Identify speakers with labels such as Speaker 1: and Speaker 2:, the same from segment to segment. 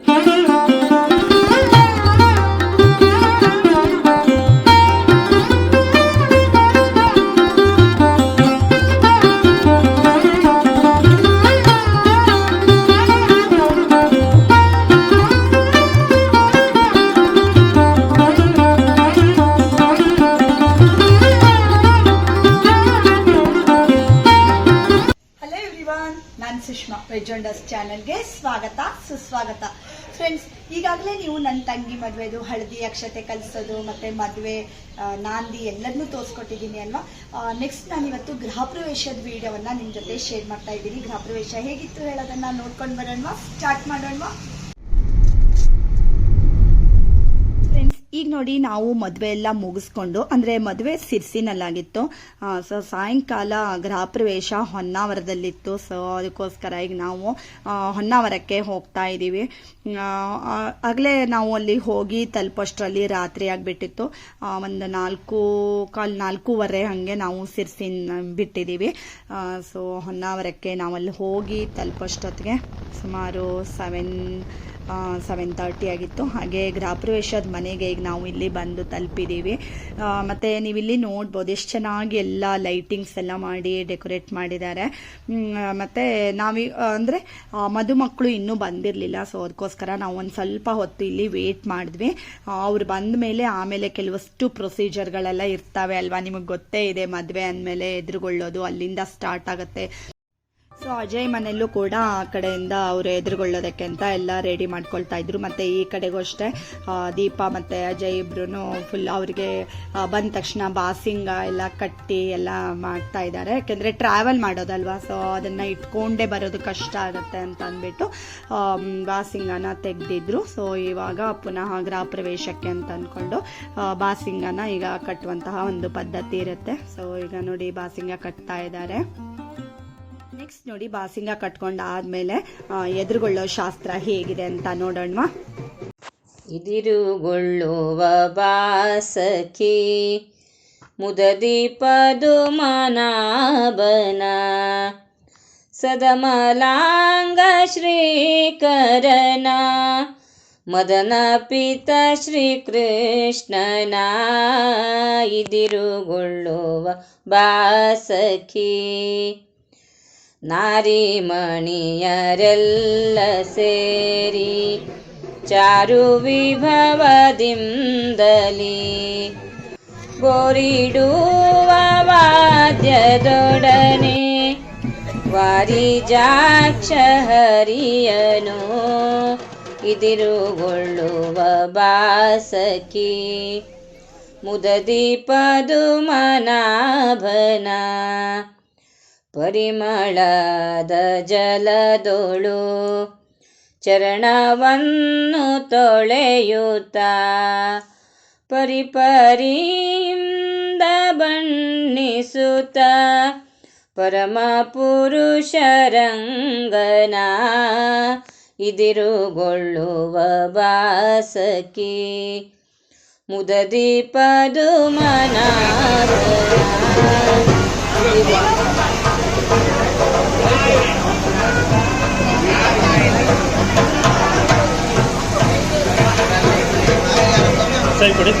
Speaker 1: Música ತಂಗಿ ಮದುವೆದು, ಹಳದಿ ಅಕ್ಷತೆ ಕಲಿಸೋದು, ಮತ್ತು ಮದುವೆ ನಾಂದಿ ಎಲ್ಲದನ್ನೂ ತೋರಿಸ್ಕೊಟ್ಟಿದ್ದೀನಿ ಅಲ್ವಾ? ನೆಕ್ಸ್ಟ್ ನಾನು ಇವತ್ತು ಗೃಹ ಪ್ರವೇಶದ ವಿಡಿಯೋವನ್ನು ನಿಮ್ಮ ಜೊತೆ ಶೇರ್ ಮಾಡ್ತಾ ಇದ್ದೀನಿ. ಗೃಹ ಪ್ರವೇಶ ಹೇಗಿತ್ತು ಹೇಳೋದನ್ನು ನೋಡ್ಕೊಂಡು ಬರೋಣವಾ? ಸ್ಟಾರ್ಟ್ ಮಾಡೋಣವಾ ಫ್ರೆಂಡ್ಸ್ ಈಗ ನೋಡಿ ನಾವು ಮದುವೆ ಎಲ್ಲ ಮುಗಿಸ್ಕೊಂಡು, ಅಂದರೆ ಮದುವೆ ಸಿರ್ಸಿನಲ್ಲಾಗಿತ್ತು. ಸೊ ಸಾಯಂಕಾಲ ಗೃಹ ಪ್ರವೇಶ ಹೊನ್ನಾವರದಲ್ಲಿತ್ತು. ಸೊ ಅದಕ್ಕೋಸ್ಕರ ಈಗ ನಾವು ಹೊನ್ನಾವರಕ್ಕೆ ಹೋಗ್ತಾ ಇದ್ದೀವಿ. ಆಗಲೇ ನಾವು ಅಲ್ಲಿ ಹೋಗಿ ತಲುಪೋಷ್ಟರಲ್ಲಿ ರಾತ್ರಿ ಆಗಿಬಿಟ್ಟಿತ್ತು. ಒಂದು ನಾಲ್ಕು, ಕಾಲ್ ನಾಲ್ಕೂವರೆ ಹಾಗೆ ನಾವು ಸಿರ್ಸಿನ ಬಿಟ್ಟಿದ್ದೀವಿ. ಸೊ ಹೊನ್ನಾವರಕ್ಕೆ ನಾವಲ್ಲಿ ಹೋಗಿ ತಲುಪೋಷ್ಟೊತ್ತಿಗೆ ಸುಮಾರು ಸೆವೆನ್ ಸೆವೆನ್ ತರ್ಟಿ ಆಗಿತ್ತು. ಹಾಗೆ ಗೃಹ ಪ್ರವೇಶದ ಮನೆಗೆ ಈಗ ನಾವು ಇಲ್ಲಿ ಬಂದು ತಲುಪಿದ್ದೀವಿ. ಮತ್ತು ನೀವು ಇಲ್ಲಿ ನೋಡ್ಬೋದು ಎಷ್ಟು ಚೆನ್ನಾಗಿ ಎಲ್ಲ ಲೈಟಿಂಗ್ಸ್ ಎಲ್ಲ ಮಾಡಿ ಡೆಕೋರೇಟ್ ಮಾಡಿದ್ದಾರೆ. ಮತ್ತು ಮತ್ತೆ ನಾವು ಅಂದರೆ ಮದುಮಕ್ಕಳು ಇನ್ನೂ ಬಂದಿರಲಿಲ್ಲ. ಸೊ ಅದಕ್ಕೋಸ್ಕರ ನಾವು ಒಂದು ಸ್ವಲ್ಪ ಹೊತ್ತು ಇಲ್ಲಿ ವೇಟ್ ಮಾಡಿದ್ವಿ. ಅವ್ರು ಬಂದ ಮೇಲೆ ಆಮೇಲೆ ಕೆಲವಷ್ಟು ಪ್ರೊಸೀಜರ್ಗಳೆಲ್ಲ ಇರ್ತವೆ ಅಲ್ವಾ? ನಿಮಗೆ ಗೊತ್ತೇ ಇದೆ ಮದುವೆ ಅಂದಮೇಲೆ ಎದುರುಗೊಳ್ಳೋದು, ಅಲ್ಲಿಂದ ಸ್ಟಾರ್ಟ್ ಆಗುತ್ತೆ. ಸೊ ಅಜಯ್ ಮನೆಯಲ್ಲೂ ಕೂಡ ಆ ಕಡೆಯಿಂದ ಅವರು ಎದುರುಗೊಳ್ಳೋದಕ್ಕೆ ಅಂತ ಎಲ್ಲ ರೆಡಿ ಮಾಡ್ಕೊಳ್ತಾ ಇದ್ರು. ಮತ್ತೆ ಈ ಕಡೆಗೂ ಅಷ್ಟೇ ದೀಪ ಮತ್ತೆ ಅಜಯ್ ಇಬ್ರು ಫುಲ್ ಅವರಿಗೆ ಬಂದ ತಕ್ಷಣ ಬಾಸಿಂಗ ಎಲ್ಲ ಕಟ್ಟಿ ಎಲ್ಲ ಮಾಡ್ತಾ ಇದ್ದಾರೆ. ಯಾಕೆಂದ್ರೆ ಟ್ರಾವೆಲ್ ಮಾಡೋದಲ್ವಾ ಸೊ ಅದನ್ನ ಇಟ್ಕೊಂಡೇ ಬರೋದು ಕಷ್ಟ ಆಗುತ್ತೆ ಅಂತ ಅಂದ್ಬಿಟ್ಟು ಬಾಸಿಂಗನ ತೆಗೆದಿದ್ರು. ಸೊ ಇವಾಗ ಪುನಃ ಗೃಹ ಪ್ರವೇಶಕ್ಕೆ ಅಂತ ಅಂದ್ಕೊಂಡು ಬಾಸಿಂಗನ ಈಗ ಕಟ್ಟುವಂತಹ ಒಂದು ಪದ್ಧತಿ ಇರುತ್ತೆ. ಸೊ ಈಗ ನೋಡಿ, ಬಾಸಿಂಗ ಕಟ್ತಾ ಇದ್ದಾರೆ. ನೆಕ್ಸ್ಟ್ ನೋಡಿ ಬಾಸಿಂಗ ಕಟ್ಕೊಂಡಾದ್ಮೇಲೆ ಆದಮೇಲೆ ಎದುರುಗೊಳ್ಳೋ ಶಾಸ್ತ್ರ ಹೇಗಿದೆ ಅಂತ ನೋಡೋಣ
Speaker 2: ಇದಿರುಗೊಳ್ಳುವ ಬಾಸಕಿ ಮುದದಿ ಪದುಮನಾಭನ ಸದಮಲಾಂಗ ಶ್ರೀಕರನ, ಮದನ ಪಿತ ಶ್ರೀಕೃಷ್ಣನ. ಇದಿರುಗೊಳ್ಳುವ ಬಾಸಕಿ ನಾರಿಮಣಿಯರೆಲ್ಲ ಸೇರಿ ಚಾರು ವಿಭವದಿಂದಲಿ ಗೋರಿಡುವ ವಾದ್ಯದೊಡನೆ ವಾರಿಜಾಕ್ಷ ಹರಿಯನು ಇದಿರುಗೊಳ್ಳುವ ಬಾಸಕಿ ಮುದದಿ ಪದುಮನಾಭನ ಪರಿಮಳದ ಜಲದೊಳು ಚರಣವನ್ನು ತೊಳೆಯುತ್ತ ಪರಿಪರಿಯಿಂದ ಬಣ್ಣಿಸುತ್ತ ಪರಮ ಪುರುಷರಂಗನ ಇದಿರುಗೊಳ್ಳುವ ಬಾಸಕಿ ಮುದದಿ ಪದುಮನಾಭನ
Speaker 3: ಸರಿ ಕೊಡಿ.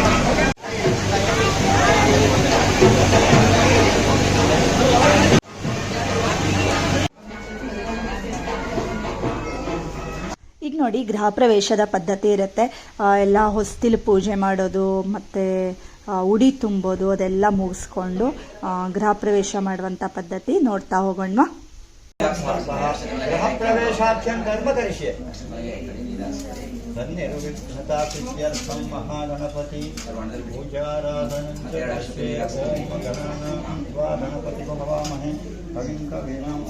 Speaker 1: ಈಗ ನೋಡಿ ಗೃಹ ಪ್ರವೇಶದ ಪದ್ಧತಿ ಇರುತ್ತೆ. ಆ, ಎಲ್ಲ ಹೊಸ್ತಿಲು ಪೂಜೆ ಮಾಡೋದು ಮತ್ತೆ ಉಡಿ ತುಂಬೋದು ಅದೆಲ್ಲ ಮುಗಿಸ್ಕೊಂಡು ಗೃಹ ಪ್ರವೇಶ ಮಾಡುವಂತ ಪದ್ಧತಿ ನೋಡ್ತಾ ಹೋಗೋಣ
Speaker 4: ಗೃಹ ಪ್ರವೇಶಾಖ್ಯಂ ಕರ್ಮ ಕರಿಷ್ಯೆ तन्निर्विघ्नताप्रीत्यर्थं महागणपति पूजाराधनञ्चे गणपति भवामहे कविं कवीनाम्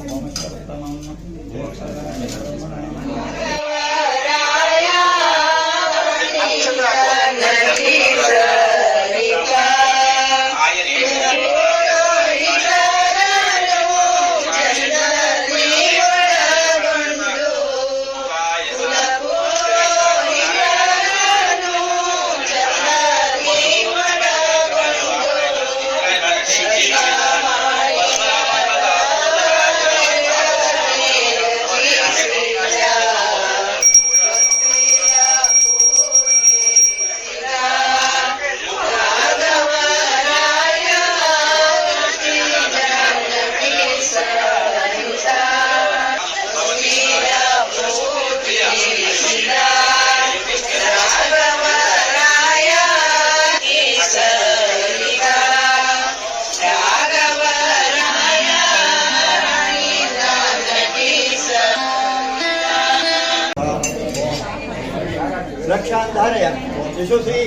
Speaker 4: विश्वश्री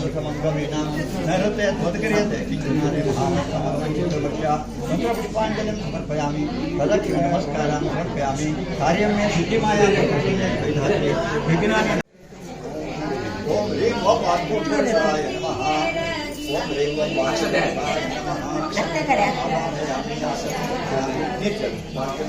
Speaker 4: सर्वमङ्गवीनां नैरते त्वद्क्रियते किञ्चिन्नारे महामक्षितवृक्षा मन्त्रपुष्पाञ्जलिं समर्पयामि तदक्षि नमस्कारान् समर्पयामि कार्यं मे सिद्धिमाया विघ्नानि ॐ ह्रीं वं वास्तुभूषणाय नमः ॐ ह्रीं वं वास्तुभूषणाय नमः नित्यं वाक्यं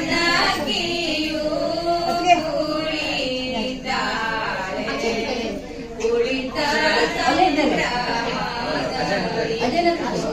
Speaker 4: 我今天。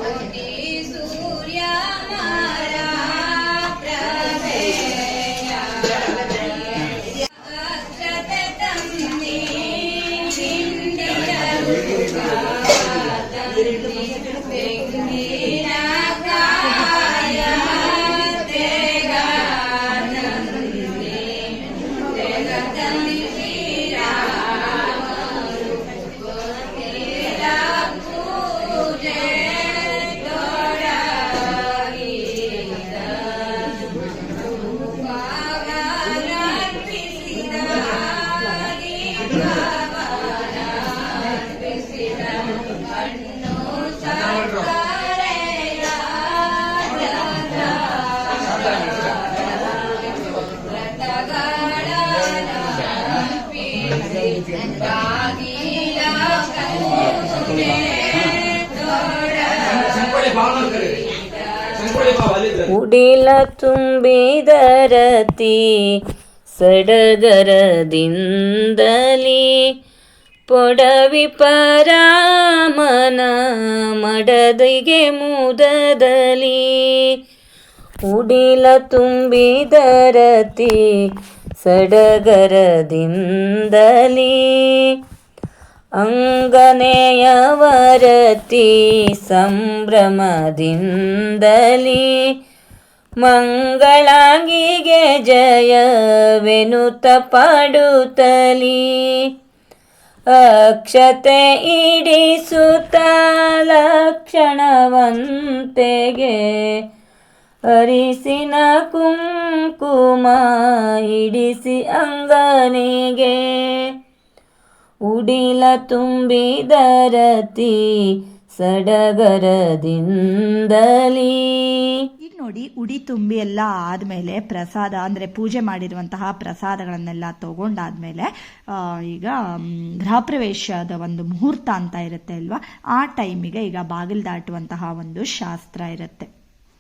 Speaker 2: ಉಡಿಲ ತುಂಬಿದರತಿ ಸಡಗರದಿಂದಲಿ ಪೊಡವಿ ಪರಾಮನ ಮಡದಿಗೆ ಮುದದಲಿ ಉಡಿಲ ತುಂಬಿದರತಿ ಸಡಗರದಿಂದಲಿ ಅಂಗನೆಯವರತಿ ಸಂಭ್ರಮದಿಂದಲಿ ಮಂಗಳಾಂಗಿಗೆ ಜಯವೆನುತ ಪಾಡುತ್ತಲಿ ಅಕ್ಷತೆ ಇಡಿಸುತ್ತ ಲಕ್ಷಣವಂತೆಗೆ ಅರಿಸಿನ ಕುಂಕುಮ ಇಡಿಸಿ ಅಂಗನಿಗೆ. ಉಡಿಲ ತುಂಬಿದರತಿ ಸಡಗರದಿಂದಲೀ.
Speaker 1: ಈಗ ನೋಡಿ ಉಡಿ ತುಂಬಿ ಎಲ್ಲ ಆದಮೇಲೆ ಪ್ರಸಾದ, ಅಂದ್ರೆ ಪೂಜೆ ಮಾಡಿರುವಂತಹ ಪ್ರಸಾದಗಳನ್ನೆಲ್ಲ ತೊಗೊಂಡಾದ್ಮೇಲೆ ಈಗ ಗೃಹ ಪ್ರವೇಶದ ಒಂದು ಮುಹೂರ್ತ ಅಂತ ಇರುತ್ತೆ ಅಲ್ವಾ? ಆ ಟೈಮಿಗೆ ಈಗ ಬಾಗಿಲು ದಾಟುವಂತಹ ಒಂದು ಶಾಸ್ತ್ರ ಇರುತ್ತೆ.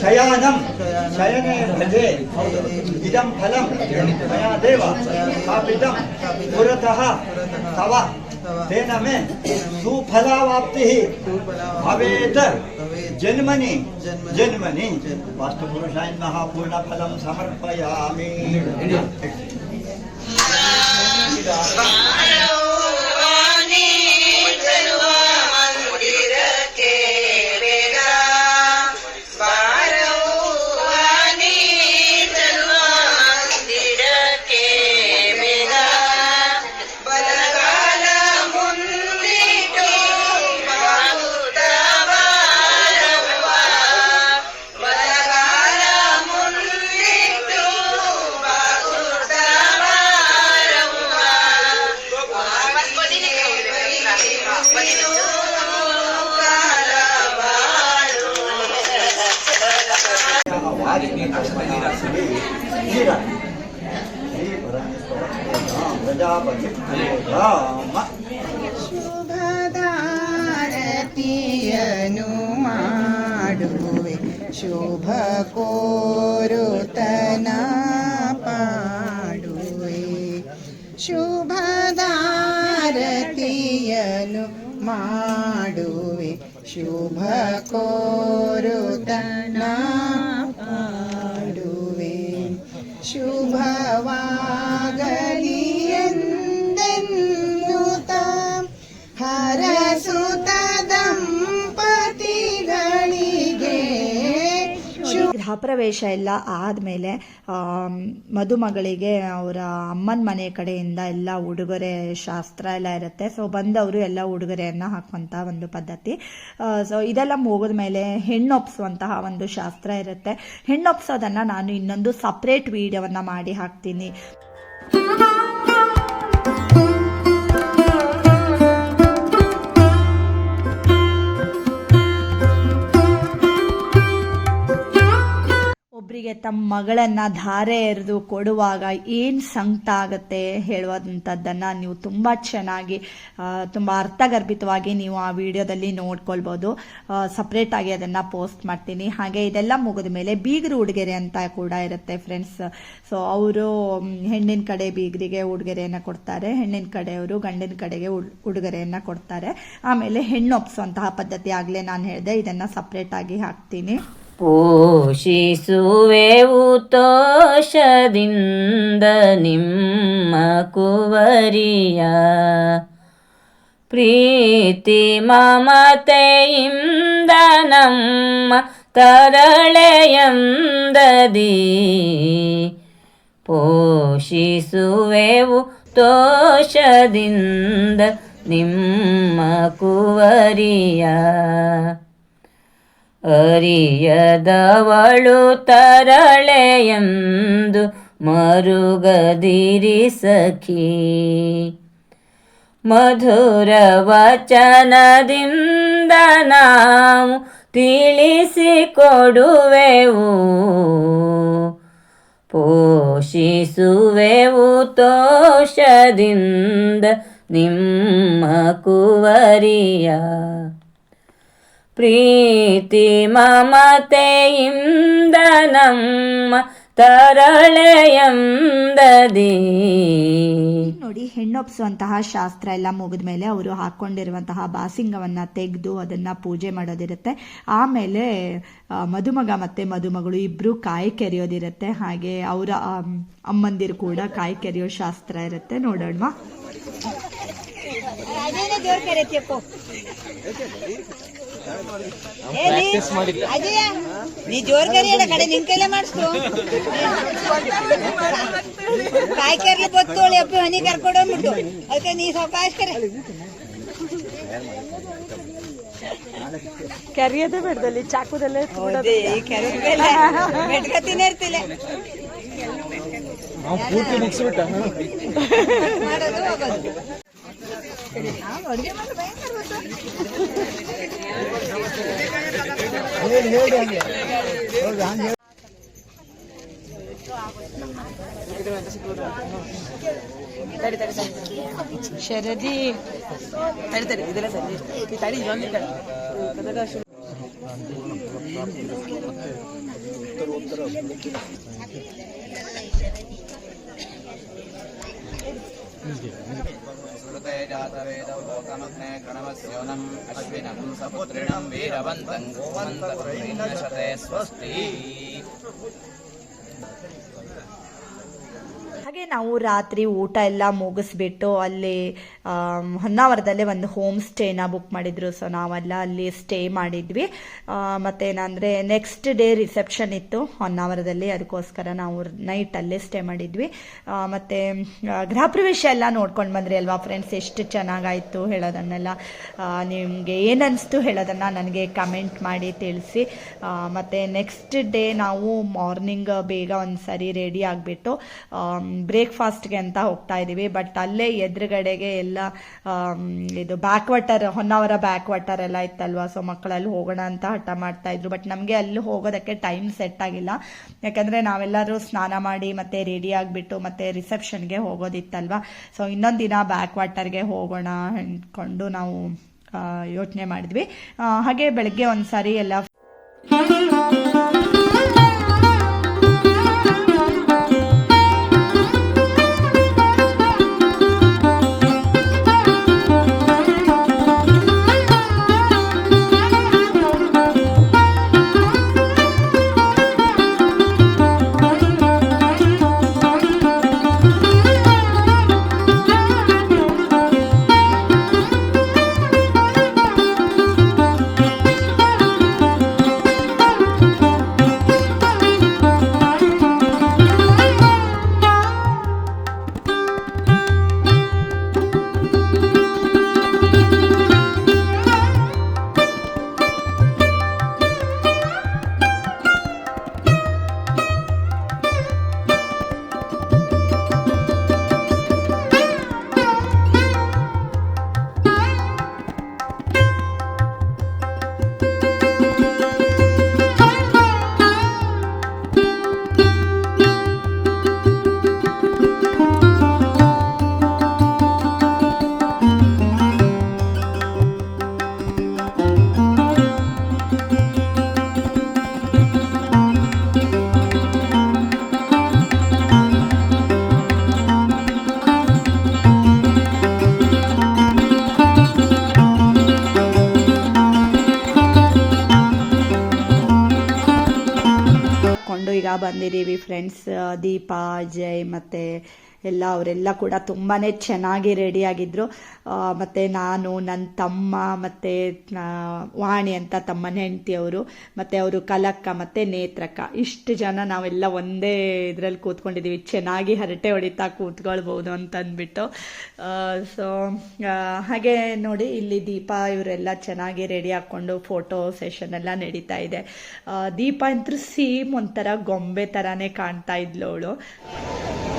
Speaker 4: शयानं शयने भजे इदं फलं मया देव स्थापितं पुरतः तव तेन मे सुफलावाप्तिः भवेत्। जन्मनि जन्मनि वास्तुपुरुषाय महापूर्णफलं समर्पयामि। ಪ್ರಜಾಪತಿ ರಾಮ
Speaker 5: ಶುಭದಾರತಿಯನು ಮಾಡುವೆ ಶುಭ ಕೋರುತನ ಪಾಡುವೆ ಶುಭದಾರತಿಯನು ಮಾಡುವೆ ಶುಭ ಕೋರುತನ
Speaker 1: ಪ್ರವೇಶ ಎಲ್ಲ ಆದಮೇಲೆ ಮದುಮಗಳಿಗೆ ಅವರ ಅಮ್ಮನ ಮನೆ ಕಡೆಯಿಂದ ಎಲ್ಲ ಉಡುಗೊರೆ ಶಾಸ್ತ್ರ ಎಲ್ಲ ಇರುತ್ತೆ. ಸೊ ಬಂದವರು ಎಲ್ಲ ಉಡುಗೊರೆಯನ್ನು ಹಾಕುವಂಥ ಒಂದು ಪದ್ಧತಿ. ಸೊ ಇದೆಲ್ಲ ಮುಗಿದ ಮೇಲೆ ಹೆಣ್ಣೊಪ್ಸುವಂತಹ ಒಂದು ಶಾಸ್ತ್ರ ಇರುತ್ತೆ. ಹೆಣ್ಣೊಪ್ಸೋದನ್ನು ನಾನು ಇನ್ನೊಂದು ಸಪ್ರೇಟ್ ವಿಡಿಯೋವನ್ನು ಮಾಡಿ ಹಾಕ್ತೀನಿ. ತಮ್ಮ ಮಗಳನ್ನ ಧಾರೆ ಎರೆದು ಕೊಡುವಾಗ ಏನು ಸಂಕಟ ಆಗುತ್ತೆ ಹೇಳುವಂಥದ್ದನ್ನು ನೀವು ತುಂಬ ಚೆನ್ನಾಗಿ ತುಂಬ ಅರ್ಥಗರ್ಭಿತವಾಗಿ ನೀವು ಆ ವಿಡಿಯೋದಲ್ಲಿ ನೋಡ್ಕೊಳ್ಬೋದು. ಸಪ್ರೇಟಾಗಿ ಅದನ್ನು ಪೋಸ್ಟ್ ಮಾಡ್ತೀನಿ. ಹಾಗೆ ಇದೆಲ್ಲ ಮುಗಿದ ಮೇಲೆ ಬೀಗರು ಉಡುಗೆರೆ ಅಂತ ಕೂಡ ಇರುತ್ತೆ ಫ್ರೆಂಡ್ಸ್ ಸೊ ಅವರು ಹೆಣ್ಣಿನ ಕಡೆ ಬೀಗರಿಗೆ ಉಡುಗೆರೆಯನ್ನು ಕೊಡ್ತಾರೆ. ಹೆಣ್ಣಿನ ಕಡೆಯವರು ಗಂಡಿನ ಕಡೆಗೆ ಉಡ್- ಉಡುಗೊರೆಯನ್ನು ಕೊಡ್ತಾರೆ. ಆಮೇಲೆ ಹೆಣ್ಣು ಒಪ್ಸುವಂತಹ ಪದ್ಧತಿ ಆಗಲೇ ನಾನು ಹೇಳಿದೆ. ಇದನ್ನು ಸಪ್ರೇಟಾಗಿ ಹಾಕ್ತೀನಿ.
Speaker 2: ಪೋಷಿಸುವೆವು ತೋಷದಿಂದ ನಿಮ್ಮ ಕುವರಿಯ ಪ್ರೀತಿ ಮಮತೆಯಿಂದ ನಮ್ಮ ತರಳೆಯಂದದಿ ಪೋಷಿಸುವೆವು ತೋಷದಿಂದ ನಿಮ್ಮ ಕುವರಿಯ ಅರಿಯದವಳು ತರಳೆಯಂದು ಮರುಗದಿರಿ ಸಖಿ. ಮಧುರ ವಚನದಿಂದ ನಾವು ತಿಳಿಸಿಕೊಡುವೆವು ಪೋಷಿಸುವೆವು ತೋಷದಿಂದ ನಿಮ್ಮ ಕುವರಿಯ ಪ್ರೀತಿ ಮಮತೆಯಿಂದ ನಮ್ಮ ತರಳೆಯಂದದಿ.
Speaker 1: ನೋಡಿ ಹೆಣ್ಣೊಪ್ಸುವಂತಹ ಶಾಸ್ತ್ರ ಎಲ್ಲ ಮುಗಿದ ಮೇಲೆ ಅವರು ಹಾಕೊಂಡಿರುವಂತಹ ಬಾಸಿಂಗವನ್ನ ತೆಗೆದು ಅದನ್ನ ಪೂಜೆ ಮಾಡೋದಿರುತ್ತೆ. ಆಮೇಲೆ ಮದುಮಗ ಮತ್ತೆ ಮದುಮಗಳು ಇಬ್ರು ಕಾಯಿ ಕೆರೆಯೋದಿರುತ್ತೆ. ಹಾಗೆ ಅವರ ಅಮ್ಮಂದಿರು ಕೂಡ ಕಾಯಿ ಕೆರೆಯೋ ಶಾಸ್ತ್ರ ಇರುತ್ತೆ. ನೋಡೋಣ
Speaker 5: ನೀ ಜೋರ್ ಕರಿಯಲ್ಲ ಕಡೆ ನಿನ್ ಕೈಲೇ ಮಾಡಿಸ್ತು ಕಾಯಿ ಕರ್ಲಿ ಬತ್ತೋಳಿ ಅಪ್ಪಿ ಹನಿ ಅದಕ್ಕೆ ನೀ ಸಾವಕಾಶ ಕರೆ
Speaker 1: ಕೆರೆಯೋದೇ ಬೇಡದಲ್ಲಿ ಚಾಕುದಲ್ಲೇ
Speaker 5: ಮಾಡೋದು ಹೋಗೋದು. ಅಡುಗೆ ಮಾಡಿ ശരതി തരി തരി ഇതിലെ തരി തരി വന്നിട്ട
Speaker 6: കഥകാശം जातवेदौ लोकमग्ने प्रणवस्योनम् अश्विनम् सपुत्रिणम् वीरवन्तम् गोमन्तशते स्वस्ति
Speaker 1: ಹಾಗೆ ನಾವು ರಾತ್ರಿ ಊಟ ಎಲ್ಲ ಮುಗಿಸ್ಬಿಟ್ಟು ಅಲ್ಲಿ ಹೊನ್ನಾವರದಲ್ಲೇ ಒಂದು ಹೋಮ್ ಸ್ಟೇನ ಬುಕ್ ಮಾಡಿದ್ರು. ಸೊ, ನಾವೆಲ್ಲ ಅಲ್ಲಿ ಸ್ಟೇ ಮಾಡಿದ್ವಿ. ಮತ್ತೇನಂದರೆ ನೆಕ್ಸ್ಟ್ ಡೇ ರಿಸೆಪ್ಷನ್ ಇತ್ತು. ಹೊನ್ನಾವರದಲ್ಲಿ ಅದಕ್ಕೋಸ್ಕರ ನಾವು ನೈಟ್ ಅಲ್ಲೇ ಸ್ಟೇ ಮಾಡಿದ್ವಿ. ಮತ್ತೆ ಗೃಹ ಪ್ರವೇಶ ಎಲ್ಲ ನೋಡ್ಕೊಂಡು ಬಂದ್ರಿ ಅಲ್ವಾ ಫ್ರೆಂಡ್ಸ್ ಎಷ್ಟು ಚೆನ್ನಾಗಾಯಿತು ಹೇಳೋದನ್ನೆಲ್ಲ. ನಿಮಗೆ ಏನನ್ನಿಸ್ತು ಹೇಳೋದನ್ನು ನನಗೆ ಕಮೆಂಟ್ ಮಾಡಿ ತಿಳಿಸಿ. ಮತ್ತೆ ನೆಕ್ಸ್ಟ್ ಡೇ ನಾವು ಮಾರ್ನಿಂಗ್ ಬೇಗ ಒಂದ್ಸರಿ ರೆಡಿ ಆಗಿಬಿಟ್ಟು ಬ್ರೇಕ್ಫಾಸ್ಟ್ಗೆ ಅಂತ ಹೋಗ್ತಾ ಇದ್ದೀವಿ ಬಟ್ ಅಲ್ಲೇ ಎದುರುಗಡೆಗೆ ಎಲ್ಲ ಇದು back water Honnavar back water ಎಲ್ಲ ಇತ್ತಲ್ವಾ? ಸೊ ಮಕ್ಕಳಲ್ಲಿ ಹೋಗೋಣ ಅಂತ ಹಠ ಮಾಡ್ತಾ ಇದ್ರು. ಬಟ್ ನಮಗೆ ಅಲ್ಲಿ ಹೋಗೋದಕ್ಕೆ ಟೈಮ್ ಸೆಟ್ ಆಗಿಲ್ಲ. ಯಾಕಂದರೆ ನಾವೆಲ್ಲರೂ ಸ್ನಾನ ಮಾಡಿ ಮತ್ತೆ ರೆಡಿ ಆಗಿಬಿಟ್ಟು ಮತ್ತೆ ರಿಸೆಪ್ಷನ್ಗೆ ಹೋಗೋದಿತ್ತಲ್ವಾ? ಸೊ ಇನ್ನೊಂದು ದಿನ ಬ್ಯಾಕ್ ವಾಟರ್ಗೆ ಹೋಗೋಣ ಅಂದ್ಕೊಂಡು ನಾವು ಯೋಚನೆ ಮಾಡಿದ್ವಿ. ಹಾಗೆ ಬೆಳಗ್ಗೆ ಒಂದ್ಸಾರಿ ಎಲ್ಲ ಫ್ರೆಂಡ್ಸ್ ದೀಪ ಅಜಯ್ ಮತ್ತೆ ಎಲ್ಲ, ಅವರೆಲ್ಲ ಕೂಡ ತುಂಬಾ ಚೆನ್ನಾಗಿ ರೆಡಿಯಾಗಿದ್ದರು ಮತ್ತು ನಾನು ನನ್ನ ತಮ್ಮ ಮತ್ತು ವಾಣಿ ಅಂತ ತಮ್ಮನ ಹೆಂಡತಿಯವರು ಮತ್ತು ಅವರು ಕಲಕ್ಕ ಮತ್ತು ನೇತ್ರಕ್ಕ. ಇಷ್ಟು ಜನ ನಾವೆಲ್ಲ ಒಂದೇ ಇದರಲ್ಲಿ ಕೂತ್ಕೊಂಡಿದ್ದೀವಿ ಚೆನ್ನಾಗಿ ಹರಟೆ ಹೊಡಿತಾ ಕೂತ್ಕೊಳ್ಬೋದು ಅಂತ ಅಂದ್ಬಿಟ್ಟು ಸೊ ಹಾಗೆ ನೋಡಿ, ಇಲ್ಲಿ ದೀಪ ಇವರೆಲ್ಲ ಚೆನ್ನಾಗಿ ರೆಡಿ ಹಾಕ್ಕೊಂಡು ಫೋಟೋ ಸೆಷನ್ ಎಲ್ಲ ನಡೀತಾ ಇದೆ. ದೀಪ ಅಂತೂ ಸೇಮ್ ಒಂಥರ ಗೊಂಬೆ ಥರನೇ ಕಾಣ್ತಾ ಇದ್ಲು ಅವಳು. あ!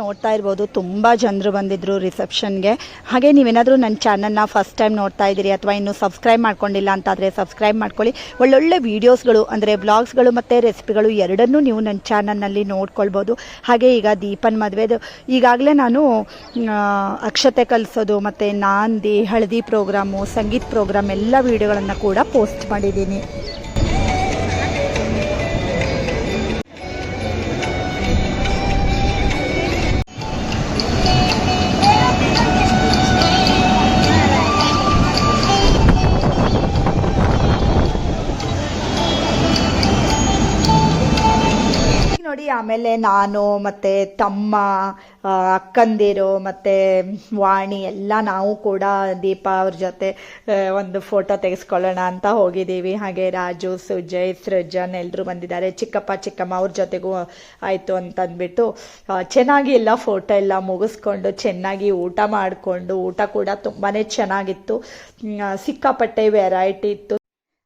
Speaker 1: ನೋಡ್ತಾ ಇರ್ಬೋದು. ತುಂಬ ಜನರು ಬಂದಿದ್ರು ರಿಸೆಪ್ಷನ್ಗೆ. ಹಾಗೆ ನೀವೇನಾದರೂ ನನ್ನ ಚಾನಲ್ನ ಫಸ್ಟ್ ಟೈಮ್ ನೋಡ್ತಾ ಇದ್ದೀರಿ ಅಥವಾ ಇನ್ನೂ ಸಬ್ಸ್ಕ್ರೈಬ್ ಮಾಡ್ಕೊಂಡಿಲ್ಲ ಅಂತಾದರೆ ಸಬ್ಸ್ಕ್ರೈಬ್ ಮಾಡ್ಕೊಳ್ಳಿ. ಒಳ್ಳೊಳ್ಳೆ ವೀಡಿಯೋಸ್ಗಳು ಅಂದರೆ ಬ್ಲಾಗ್ಸ್ಗಳು ಮತ್ತು ರೆಸಿಪಿಗಳು ಎರಡನ್ನೂ ನೀವು ನನ್ನ ಚಾನಲ್ನಲ್ಲಿ ನೋಡ್ಕೊಳ್ಬೋದು. ಹಾಗೆ ಈಗ ದೀಪನ್ ಮದುವೆದು ಈಗಾಗಲೇ ನಾನು ಅಕ್ಷತೆ ಕಲಿಸೋದು ಮತ್ತು ನಾಂದಿ, ಹಳದಿ ಪ್ರೋಗ್ರಾಮು, ಸಂಗೀತ ಪ್ರೋಗ್ರಾಮ್ ಎಲ್ಲ ವೀಡಿಯೋಗಳನ್ನು ಕೂಡ ಪೋಸ್ಟ್ ಮಾಡಿದ್ದೀನಿ. ನೋಡಿ ಆಮೇಲೆ ನಾನು ಮತ್ತೆ ತಮ್ಮ ಅಕ್ಕಂದಿರು ಮತ್ತೆ ವಾಣಿ ಎಲ್ಲ ನಾವು ಕೂಡ ದೀಪ ಅವ್ರ ಜೊತೆ ಒಂದು ಫೋಟೋ ತೆಗೆಸ್ಕೊಳ್ಳೋಣ ಅಂತ ಹೋಗಿದ್ದೀವಿ. ಹಾಗೆ ರಾಜು ಸುಜಯ್ ಸೃಜನ್ ಎಲ್ಲರೂ ಬಂದಿದ್ದಾರೆ. ಚಿಕ್ಕಪ್ಪ ಚಿಕ್ಕಮ್ಮ ಅವ್ರ ಜೊತೆಗೂ ಆಯಿತು ಅಂತ ಅಂದ್ಬಿಟ್ಟು ಆ, ಚೆನ್ನಾಗಿ ಎಲ್ಲ ಫೋಟೋ ಎಲ್ಲ ಮುಗಿಸ್ಕೊಂಡು ಚೆನ್ನಾಗಿ ಊಟ ಮಾಡಿಕೊಂಡು ಊಟ ಕೂಡ ತುಂಬಾ ಚೆನ್ನಾಗಿತ್ತು. ಸಿಕ್ಕಾಪಟ್ಟೆ ವೆರೈಟಿ ಇತ್ತು.